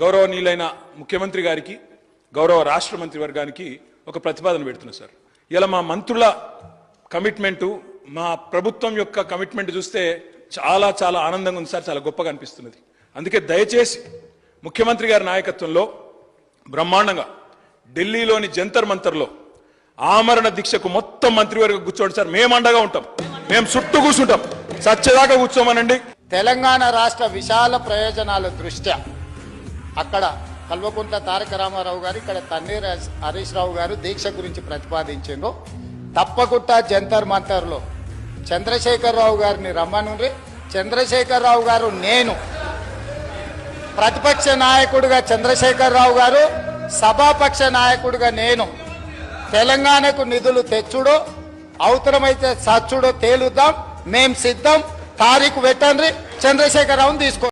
గౌరవనీయులైన ముఖ్యమంత్రి గారికి గౌరవ రాష్ట్ర మంత్రి వర్గానికి ఒక ప్రతిపాదన పెడుతున్నా సార్. ఇలా మా మంత్రుల కమిట్మెంటు మా ప్రభుత్వం యొక్క కమిట్మెంట్ చూస్తే చాలా చాలా ఆనందంగా ఉంది సార్. చాలా గొప్పగా అనిపిస్తున్నది. అందుకే దయచేసి ముఖ్యమంత్రి గారి నాయకత్వంలో బ్రహ్మాండంగా ఢిల్లీలోని జంతర్ మంతర్లో ఆమరణ దీక్షకు మొత్తం మంత్రివర్గం కూర్చోండి సార్. మేము అండగా ఉంటాం. మేము చుట్టూ కూర్చుంటాం. సచ్చదాకా కూర్చోమనండి. తెలంగాణ రాష్ట్ర విశాల ప్రయోజనాల దృష్ట్యా అక్కడ కల్వకుంట్ల తారక రామారావు గారు ఇక్కడ తన్నీర్ హరీష్ రావు గారు దీక్ష గురించి ప్రతిపాదించిండ్రు. తప్పకుండా జంతర్ మంతర్లో చంద్రశేఖరరావు గారిని రమ్మనుండ్రి. చంద్రశేఖరరావు గారు నేను. ప్రతిపక్ష నాయకుడిగా చంద్రశేఖరరావు గారు సభాపక్ష నాయకుడిగా నేను. తెలంగాణకు నిధులు తెచ్చుడో అవసరమైతే సచ్చుడో తేలుద్దాం. మేం సిద్ధం. తారీఖు పెట్టండి చంద్రశేఖరరావుని తీసుకో